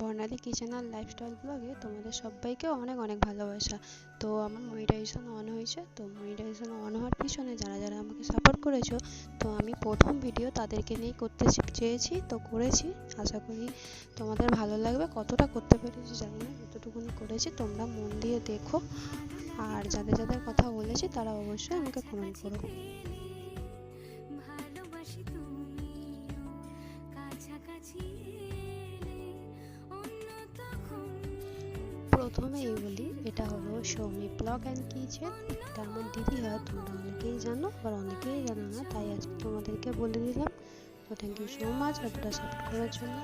বর্ণালী kitchen আর lifestyle ব্লগে তোমাদের সবাইকে অনেক অনেক ভালোবাসা। তো আমার মনিটাইজেশন অন হয়েছে, তো মনিটাইজেশন অন হওয়ার পিছনে যারা যারা আমাকে সাপোর্ট করেছ, তো আমি প্রথম ভিডিও তাদেরকে নিয়েই করতে চেয়েছি, তো করেছি। আশা করি তোমাদের ভালো লাগবে। কতটা করতে পেরেছি জানি না, যতটুকুনি করেছি তোমরা মন দিয়ে দেখো। আর যাদের যাদের কথা বলেছি তারা অবশ্যই আমাকে কমেন্ট করো। সৌমি ব্লগ অ্যান্ড কিচেন এটা আমার দিদি হয় তোমরা অনেকেই জানো, আবার অনেকেই জানো না, তাই আজকে তোমাদেরকে বলে দিলাম। তো থ্যাংক ইউ সো মাচ এতটা সাপোর্ট করার জন্য।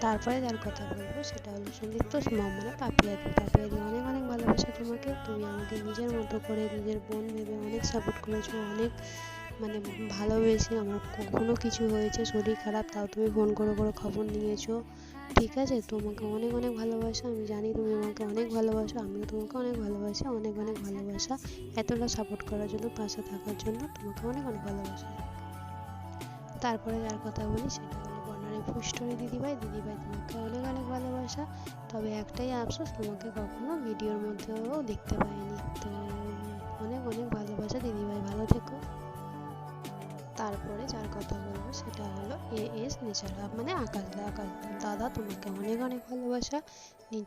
তারপরে যার কথা বলব, সেটা হলো সন্দীপ্ত মম মানে পাপিয়া। দি পাপিয়া দি অনেক অনেক ভালোবাসা তোমাকে। তুমি আমাকে নিজের মতো করে নিজের বোন ভেবে অনেক সাপোর্ট করেছ, অনেক মানে ভালোবেসে। আমার কখনো কিছু হয়েছে, শরীর খারাপ, তাও তুমি ফোন করে করে খবর নিয়েছো। ঠিক আছে, তোমাকে অনেক অনেক ভালোবাসা, আমি জানি তুমি আমাকে অনেক ভালোবাসো, আমিও তোমাকে অনেক ভালোবাসি, অনেক অনেক ভালোবাসা। এতটা সাপোর্ট করার জন্য, পাশে থাকার জন্য তোমাকে অনেক অনেক ভালোবাসা। তারপরে যার কথা বলি, সেটা হলো বর্ণালী ফুস্টরি দিদিভাই। দিদিভাই তোমাকে অনেক অনেক ভালোবাসা, তবে একটাই আফসোস, তোমাকে কখনো ভিডিওর মধ্যেও দেখতে পাইনি। তো অনেক অনেক ভালোবাসা দিদিভাই, ভালো থেকো। তারপরে যার কথা বলব সেটা হলো এ এস লাভ মানে আকাশ দা আকাশ, দাদা তোমাকে অনেক অনেক ভালোবাসা।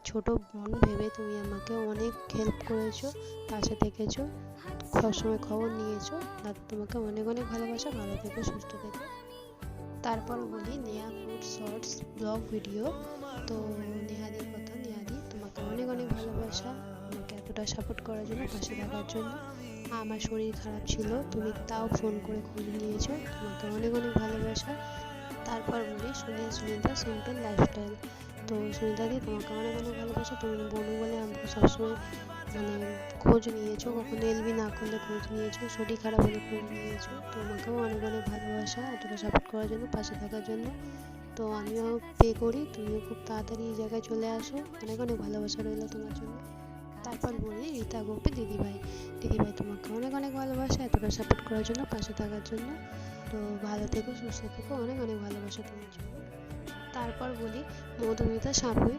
ছোট বোন ভেবে তুমি আমাকে অনেক হেল্প করেছ, পাশে থেকেছো, সবসময় খবর নিয়েছো। দাদা তোমাকে অনেক অনেক ভালোবাসা, ভালো থেকো, সুস্থ থেকো। তারপর বলি Neha food shorts blog video. তো নেহাদির কথা, নেহাদি তোমাকে অনেক অনেক ভালোবাসা। আমাকে এতটা সাপোর্ট করার জন্য, পাশে থাকার জন্য। আমার শরীর খারাপ ছিল, তুমি তাও ফোন করে খোঁজ নিয়েছো তোমাকে অনেক অনেক ভালোবাসা। তারপর বলি সুনীল সুনিতা সিম্পল লাইফস্টাইল তো সুনিতা দি, তোমাকে অনেক অনেক ভালোবাসা, তুমি বনু বলে আমাকে সবসময় মানে খোঁজ নিয়েছো, কখনো এলবি না করলে খোঁজ নিয়েছো, শরীর খারাপ হলে খোঁজ নিয়েছো। তোমাকেও অনেক অনেক ভালোবাসা, এতটা সাপোর্ট করার জন্য, পাশে থাকার জন্য। তো আমিও পে করি, তুমিও খুব তাড়াতাড়ি এই জায়গায় চলে আসো। অনেক অনেক ভালোবাসা রইল তোমার জন্য। তারপর বলি, রীতা গোপী, দিদিভাই। দিদিভাই তোমাকে অনেক অনেক ভালোবাসা, এতটা সাপোর্ট করার জন্য, পাশে থাকার জন্য। তো ভালো থেকো, সুস্থ থেকো, অনেক অনেক ভালোবাসা তোমার জন্য। তারপর বলি, মধুমিতা সাপুই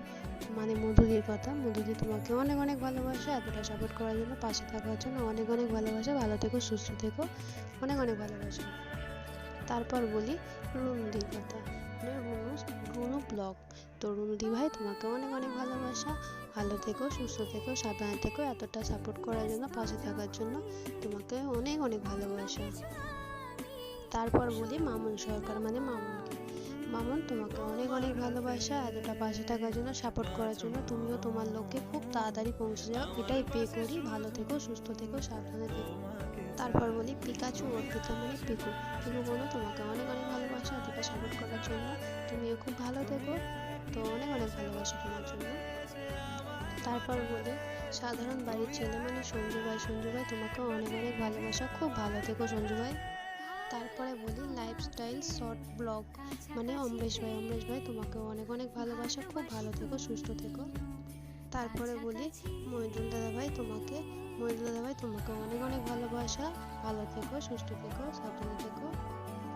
মানে মধুদির কথা, মধুদি তোমাকে অনেক অনেক ভালোবাসা, এতটা সাপোর্ট করার জন্য, পাশে থাকার জন্য অনেক অনেক ভালোবাসা। ভালো থেকো, সুস্থ থেকো, অনেক অনেক ভালোবাসা। তারপর বলি, রুনুদির কথা। মানে রুনু রুনু ব্লগ। তো রুনুদি ভাই তোমাকে অনেক অনেক ভালোবাসা। ভালো থেকো, সুস্থ থেকো, সাবধানে থেকো। এতটা সাপোর্ট করার জন্য, পাশে থাকার জন্য তোমাকে অনেক অনেক ভালোবাসা। তারপর বলি মামুন সরকার মানে মামুনকে মামুন তোমাকে অনেক অনেক ভালোবাসা, এতটা পাশে থাকার জন্য সাপোর্ট করার জন্য। তুমিও তোমার লক্ষ্যে খুব তাড়াতাড়ি পৌঁছে যাও। এটাই পে করি। ভালো থেকো, সুস্থ থেকো, সাবধানে থেকো। তারপর বলি পিকাচু অর্পিতা মানে পিকু। পিকু বলো তোমাকে অনেক অনেক ভালোবাসা, এতটা সাপোর্ট করার জন্য। তুমিও খুব ভালো থেকো। তো অনেক অনেক ভালোবাসা তোমার জন্য। তারপর বলি, সাধারণ বাড়ির ছেলে মানে সঞ্জু ভাই সঞ্জু ভাই তোমাকে অনেক অনেক ভালোবাসা। খুব ভালো থেকো সঞ্জু ভাই তারপরে বলি লাইফস্টাইল শর্ট ব্লগ মানে অমরেশ ভাই। অমরেশ ভাই তোমাকে অনেক অনেক ভালোবাসা। খুব ভালো থেকো, সুস্থ থেকো। তারপরে বলি মহিদুল দাদা ভাই তোমাকে মহিদুল দাদা ভাই তোমাকে অনেক অনেক ভালোবাসা। ভালো থেকো, সুস্থ থেকো, সাবধানে থেকো।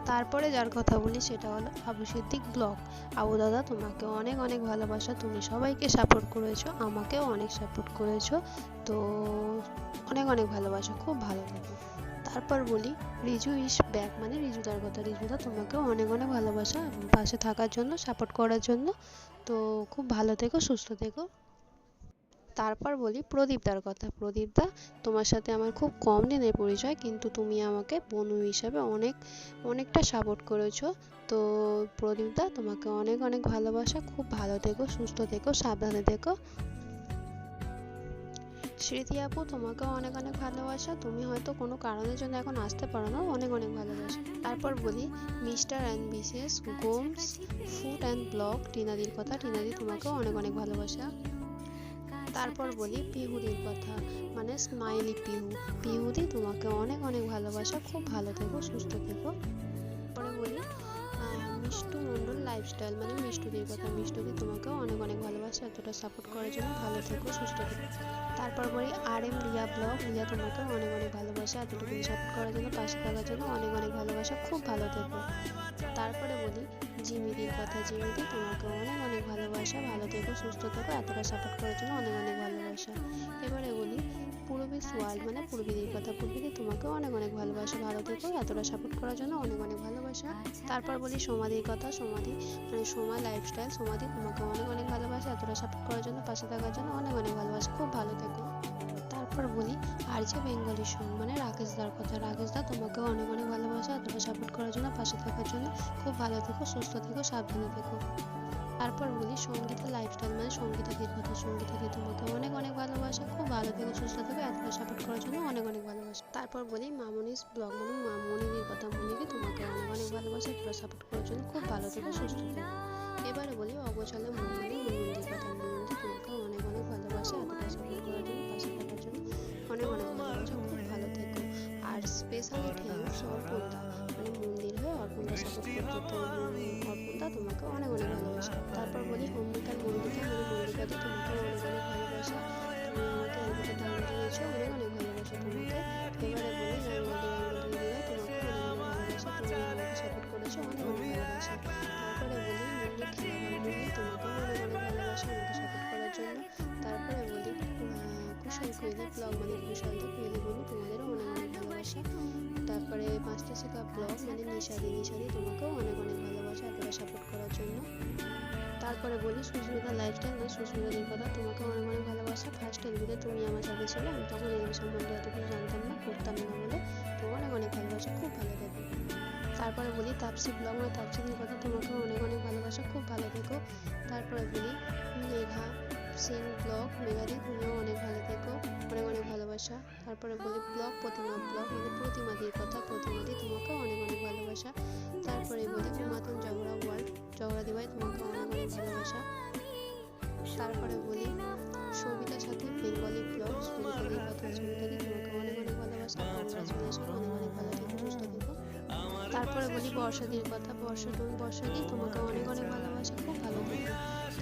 তারপরে যার কথা বলি সেটা হলো আবু সিদ্দিক ব্লগ। আবু দাদা, তোমাকে অনেক অনেক ভালোবাসা। তুমি সবাইকে সাপোর্ট করেছ, আমাকেও অনেক সাপোর্ট করেছ। তো অনেক অনেক ভালোবাসা, খুব ভালো থেকো তারপর বলি, রিজু ইস ব্যাক মানে রিজুদার কথা রিজুদা তোমাকেও অনেক অনেক ভালোবাসা। পাশে থাকার জন্য সাপোর্ট করার জন্য। তো খুব ভালো থেকো, সুস্থ থেকো। তারপর বলি প্রদীপদার কথা। প্রদীপদা তোমার সাথে আমার খুব কম দিনের পরিচয়, কিন্তু তুমি আমাকে বন্ধু হিসাবে অনেক, অনেকটা সাপোর্ট করেছ। তো প্রদীপদা তোমাকে অনেক অনেক ভালোবাসা। খুব ভালো থেকো, সুস্থ থেকো, সাবধানে থেকো। স্মৃতি আপু, তোমাকেও অনেক অনেক ভালোবাসা। তুমি হয়তো কোনো কারণের জন্য এখন আসতে পারো না, অনেক অনেক ভালোবাসা। তারপর বলি Mr and Mrs Gomes, food and blog, টিনাদির কথা। টিনাদি, তোমাকেও অনেক অনেক ভালোবাসা। তারপর বলি পিহুদির কথা মানে স্মাইলি পিহু। পিহুদি, তোমাকে অনেক অনেক ভালোবাসা, খুব ভালো থেকো, সুস্থ থেকো। তারপরে বলি মিষ্টু মণ্ডল লাইফস্টাইল মানে মিষ্টুদির কথা। মিষ্টুদি তোমাকেও অনেক অনেক ভালোবাসা, এতটা সাপোর্ট করার জন্য ভালো থেকো, সুস্থ থেকো। তারপর বলি R M Riya blog Riya তোমাকে অনেক অনেক ভালোবাসা, এতটুকু সাপোর্ট করার জন্য, পাশে থাকার জন্য অনেক অনেক ভালোবাসা, খুব ভালো থেকো। তারপরে বলি জিমিদির কথা জিমিদি তোমাকে অনেক অনেক ভালোবাসা। ভালো থেকো, সুস্থ থেকো। এতটা সাপোর্ট করার জন্য অনেক অনেক ভালোবাসা। এবারে বলি পূর্বীস ওয়ার্ল্ড মানে পূর্বীদের কথা পূর্বীদি তোমাকে অনেক অনেক ভালোবাসা। ভালো থেকো, এতটা সাপোর্ট করার জন্য অনেক অনেক ভালোবাসা। তারপর বলি সমাধির কথা। সমাধি মানে সোমা লাইফস্টাইল সমাধি তোমাকে অনেক অনেক ভালোবাসা। এতটা সাপোর্ট করার জন্য, পাশে থাকার জন্য অনেক অনেক ভালোবাসা। খুব ভালো থেকো। তারপর বলি, আর যে বেঙ্গলি সং মানে রাকেশ দার কথা রাকেশ দা তোমাকেও অনেক অনেক ভালোবাসা, এতটা সাপোর্ট করার জন্য, পাশে থাকার জন্য, খুব ভালো থেকো, সুস্থ থেকো, সাবধানে থেকো। তারপর বলি, সঙ্গীতা লাইফস্টাইল মানে সঙ্গীতা দির কথা সঙ্গীতা দি তোমাকে অনেক অনেক ভালোবাসা, খুব ভালো থেকো, সুস্থ থেকো, এতটা সাপোর্ট করার জন্য অনেক অনেক ভালোবাসা। তারপর বলি মামনিস ব্লগ মানে মামনিদির কথা মনিকে তোমাকে অনেক অনেক ভালোবাসা, এতটা সাপোর্ট করার জন্য, খুব ভালো থেকো, সুস্থ থেকো। এবারে বলি, অগোছালে মনমনি মনমন্দির কথা মনমন্দির তোমাকে অনেক অনেক ভালোবাসা, এতটা সাপোর্ট করার জন্য, পাশে থাকার জন্য। অনেক অনেক খুব ভালো থেকো, আর স্পেশালি থ্যাঙ্কস অর্পণদা মানে মন্দির হয়ে অর্পণদা সাথে তো অর্পণদা তোমাকে অনেক অনেক ভালোবাসা। তারপর বলি অম্বিকার মন্দিকা মানে মন্দিকাদি তোমাকে অনেক অনেক ভালোবাসা। তুমি আমাকে এতটা টাইম দিয়েছ, অনেক অনেক ভালোবাসা তোমাকে। এবারে বলি ব্লগ মানে কুশল তো কুইলি বলি তোমাদেরও অনেক অনেক ভালোবাসা। তারপরে পাঁচটা শেখা ব্লগ মানে নিশাদি নিশাদি তোমাকেও অনেক অনেক ভালোবাসা এতটা সাপোর্ট করার জন্য। তারপরে বলি, সুস্মিতা লাইফস্টাইল মানে সুস্মিতাদের কথা তোমাকে অনেক অনেক ভালোবাসা। ফার্স্ট এলবিতে তুমি আমার সাথে ছিলে, আমি তখন এলবি সম্বন্ধে এত কিছু জানতাম না, করতাম না বলে। তো অনেক অনেক ভালোবাসা, খুব ভালো থেকো। তারপরে বলি, তাপসি ব্লগ মানে তাপসিদের কথা তোমাকে অনেক অনেক ভালোবাসা, খুব ভালো থেকো। তারপরে বলি, মেঘা সিং ব্লগ মেঘাদি তুমিও অনেক ভালো থেকো। অনেক অনেক ভালোবাসা, তারপরে বলি ব্লগ, প্রতিমা, ব্লগ মানে প্রতিমাদির কথা প্রতিমাদি তোমাকেও অনেক অনেক ভালোবাসা। তারপরে বলি পুমাতন জগড়া ওয়ার্ল্ড জগড়া দিবাই তোমাকে অনেক অনেক ভালোবাসা। তারপরে বলি সবিতার সাথে বেঙ্গলি ব্লগ সবিতাদির কথা সবিতাদি তোমাকে অনেক অনেক ভালোবাসা অনেক অনেক ভালো থেকো সুস্থ থেকো। তারপরে বলি বর্ষাদির কথা, বর্ষা তুমি বর্ষাদি তোমাকে অনেক অনেক ভালোবাসা।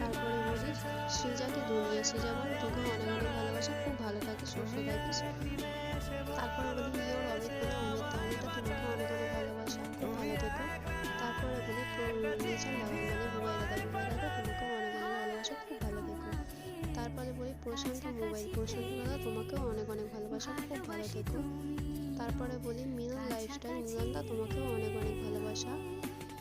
তারপরে বলি সৃজাকে দুনিয়া বল তোকে অনেক অনেক ভালোবাসা, খুব ভালো থাকিস সুস্থ থাকিস। তারপরে বলি ইয়োর তোমাকে অনেক অনেক ভালোবাসা খুব ভালো থেকো। তারপরে বলি লাভার মানে মোবাইল মোবাইল দাদা তোমাকে অনেক অনেক ভালোবাসা, খুব ভালো থেকো। তারপরে বলি প্রশান্ত মোবাইল, প্রশান্ত দাদা তোমাকেও অনেক অনেক ভালোবাসা, খুব ভালো থেকো। তারপরে বলি মিলন লাইফস্টাইল মিলনদা তোমাকেও অনেক অনেক ভালোবাসা।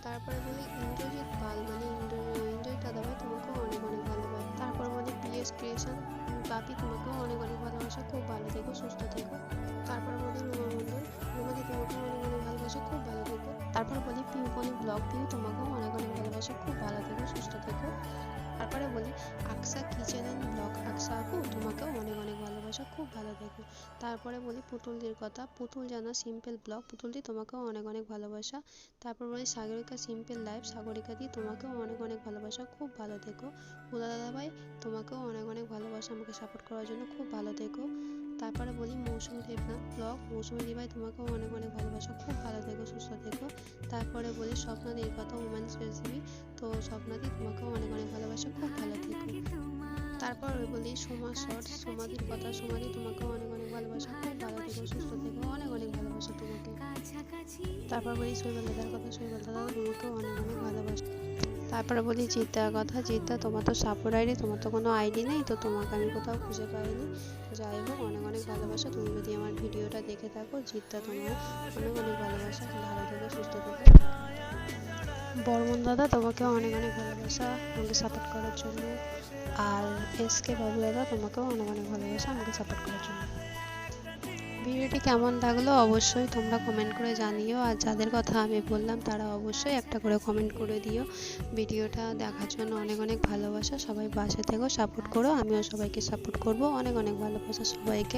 তারপরে বলি ইন্দ্রজিৎ পাল মানে ইন্দ্র ইন্দ্রজিৎ দাদাভাই তোমাকেও অনেক অনেক ভালোবাসা। তারপর বলি পিএস ক্রিয়েশন বাপি তোমাকেও অনেক অনেক ভালোবাসা। খুব ভালো থেকো, সুস্থ থেকো। তারপর বলি রুমা মণ্ডল রুমাকে তোমাকেও অনেক অনেক ভালোবাসা। খুব ভালো থেকো। তারপর বলি পিউপনি ব্লগ পিউ তোমাকেও অনেক অনেক ভালোবাসা। খুব ভালো থেকো, সুস্থ থেকো। তারপরে বলি, Aqsa kitchen and blog Aqsa আপু, তোমাকেও অনেক অনেক ভালোবাসা, খুব ভালো থেকো। তারপরে বলি, পুতুলদের কথা, পুতুল জানা সিম্পল ব্লগ পুতুলদি তোমাকেও অনেক অনেক ভালোবাসা। তারপর বলি, সাগরিকা সিম্পল লাইফ সাগরিকা দি, তোমাকেও অনেক অনেক ভালোবাসা, খুব ভালো থেকো। উদা দাদাভাই তোমাকেও অনেক অনেক ভালোবাসা, আমাকে সাপোর্ট করার জন্য খুব ভালো থেকো। তারপরে বলি মৌসুমি দেবনাথ ব্লগ মৌসুমি দিভাই তোমাকেও অনেক অনেক ভালোবাসা। খুব ভালো থেকো, সুস্থ থেকো। তারপরে বলি স্বপ্নাদির কথা উমেন্স রেসিপি তো স্বপ্নাদি তোমাকেও অনেক অনেক ভালোবাসা। খুব ভালো থেকো। তারপর বলি সোমা শর্টস সোমাদির কথা। সোমাদি তোমাকেও অনেক অনেক ভালোবাসা। খুব ভালো থেকো, সুস্থ থেকো। অনেক অনেক ভালোবাসা তোমাকে। তারপর বলি শৈবাল দাদার কথা। শৈবাল দাদা তোমাকেও অনেক অনেক ভালোবাসা। তারপরে বলি, জিদ্দার কথা, জিদ্দা, তোমার তো সাপোর্ট আইডি তোমার তো কোনো আইডি নেই, তো তোমাকে আমি কোথাও খুঁজে পাইনি। যাই হোক, অনেক অনেক ভালোবাসা। তুমি যদি আমার ভিডিওটা দেখে থাকো, জিদ্দা তোমার অনেক অনেক ভালোবাসা। ভালো থেকো, সুস্থ থেকো। বর্মন দাদা তোমাকে অনেক অনেক ভালোবাসা আমাকে সাপোর্ট করার জন্য। আর এস কে বাবু দাদা তোমাকেও অনেক অনেক ভালোবাসা আমাকে সাপোর্ট করার জন্য। ভিডিওটি কেমন লাগল অবশ্যই তোমরা কমেন্ট করে জানিও। আর যাদের কথা আমি বললাম, তারা অবশ্যই একটা করে কমেন্ট করে দিও। ভিডিওটা দেখার জন্য অনেক অনেক ভালোবাসা। সবাই বাসা থেকেও সাপোর্ট করো। আমিও সবাইকে সাপোর্ট করব। অনেক অনেক ভালোবাসা সবাইকে।